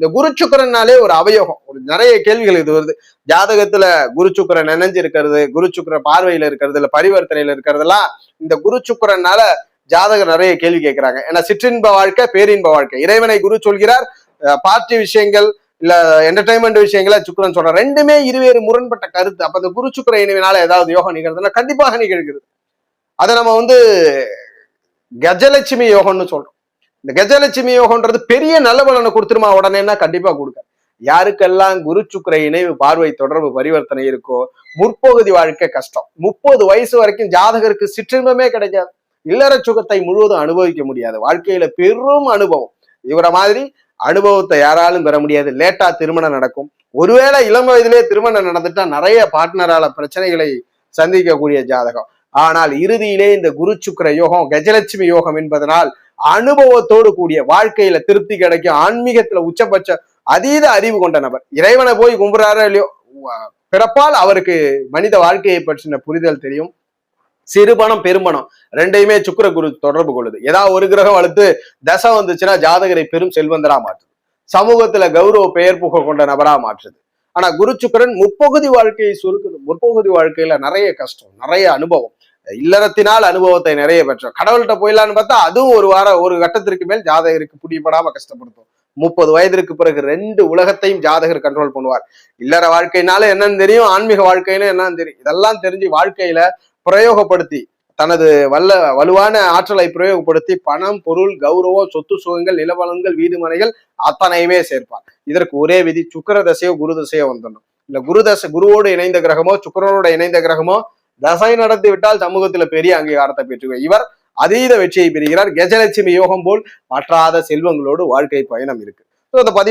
இந்த குரு சுக்கரன்னாலே ஒரு அவயோகம். ஒரு நிறைய கேள்விகள் இது வருது. ஜாதகத்துல குரு சுக்கரன் நினைஞ்சு இருக்கிறது குரு சுக்கர பார்வையில இருக்கிறது இல்ல பரிவர்த்தனையில இருக்கிறதெல்லாம் இந்த குரு சுக்கரனால ஜாதகம் நிறைய கேள்வி கேட்கிறாங்க. ஏன்னா சிற்றின்ப வாழ்க்கை பேரின்ப வாழ்க்கை. இறைவனை குரு சொல்கிறார் பார்ட்டி விஷயங்கள் இல்ல என்டர்டைன்மெண்ட் விஷயங்களை சுக்கரன் சொல்ற ரெண்டுமே இருவேறு முரண்பட்ட கருத்து. அப்ப இந்த குரு சுக்கர இணைவினால ஏதாவது யோகம் நிகழ்கிறதுனா கண்டிப்பாக நிகழ்கிறது. அதை நம்ம வந்து கஜலட்சுமி யோகம்னு சொல்றோம். இந்த கஜலட்சுமி யோகம்ன்றது பெரிய நல்ல பலனை கொடுத்துருமா உடனேன்னா கண்டிப்பா கொடுக்க. யாருக்கெல்லாம் குரு சுக்கர இணைவு பார்வை தொடர்பு பரிவர்த்தனை இருக்கோ முற்பகுதி வாழ்க்கை கஷ்டம். முப்பது வயசு வரைக்கும் ஜாதகருக்கு சிற்றின்பமே கிடைக்காது. இல்லற சுகத்தை முழுவதும் அனுபவிக்க முடியாது. வாழ்க்கையில பெரும் அனுபவம். இவரை மாதிரி அனுபவத்தை யாராலும் பெற முடியாது. லேட்டா திருமணம் நடக்கும். ஒருவேளை இளம் வயதிலே திருமணம் நடந்துட்டா நிறைய பார்ட்னரால பிரச்சனைகளை சந்திக்கக்கூடிய ஜாதகம். ஆனால் இறுதியிலே இந்த குரு சுக்கர யோகம் கஜலட்சுமி யோகம் என்பதனால் அனுபவத்தோடு கூடிய வாழ்க்கையில திருப்தி கிடைக்கும். ஆன்மீகத்துல உச்சபட்ச அதீத அறிவு கொண்ட நபர். இறைவனை போய் கும்புறாரோ இல்லையோ பிறப்பால் அவருக்கு மனித வாழ்க்கையை பற்றின புரிதல் தெரியும். சிறுபணம் பெரும்பணம் ரெண்டையுமே சுக்கர குரு தொடர்பு கொள்ளுது. ஏதாவது ஒரு கிரகம் வளர்த்து தசை வந்துச்சுன்னா ஜாதகரை பெரும் செல்வந்தரா மாற்றுது. சமூகத்துல கௌரவ பெயர் புகழ் கொண்ட நபரா மாற்றுது. ஆனா குரு சுக்கிரன் முற்பகுதி வாழ்க்கையை சுருக்குது. முற்பகுதி வாழ்க்கையில நிறைய கஷ்டம் நிறைய அனுபவம். இல்லறத்தினால் அனுபவத்தை நிறைய பெற்றோம். கடவுள்கிட்ட போயிடலான்னு பார்த்தா அதுவும் ஒரு வாரம் ஒரு கட்டத்திற்கு மேல் ஜாதகருக்கு புடிபடாம கஷ்டப்படுத்தும். முப்பது வயதிற்கு பிறகு ரெண்டு உலகத்தையும் ஜாதகர் கண்ட்ரோல் பண்ணுவார். இல்லற வாழ்க்கைனால என்னன்னு தெரியும் ஆன்மீக வாழ்க்கைன்னு என்னன்னு தெரியும். இதெல்லாம் தெரிஞ்சு வாழ்க்கையில பிரயோகப்படுத்தி தனது வல்ல வலுவான ஆற்றலை பிரயோகப்படுத்தி பணம் பொருள் கௌரவம் சொத்து சுகங்கள் நிலவளங்கள் வீடு மனைகள் அத்தனையுமே சேர்ப்பார். இதற்கு ஒரே விதி சுக்கர தசையோ குரு தசையோ வந்துடணும். இல்ல குரு தசை குருவோடு இணைந்த கிரகமோ சுக்கரனோட இணைந்த கிரகமோ தசை நடத்தி விட்டால் சமூகத்துல பெரிய அங்கீகாரத்தை பெற்றுவார் இவர் அதீத வெற்றியை பெறுகிறார். கஜலட்சுமி யோகம் போல் மற்றாத செல்வங்களோடு வாழ்க்கை பயணம் இருக்கு. பதிவு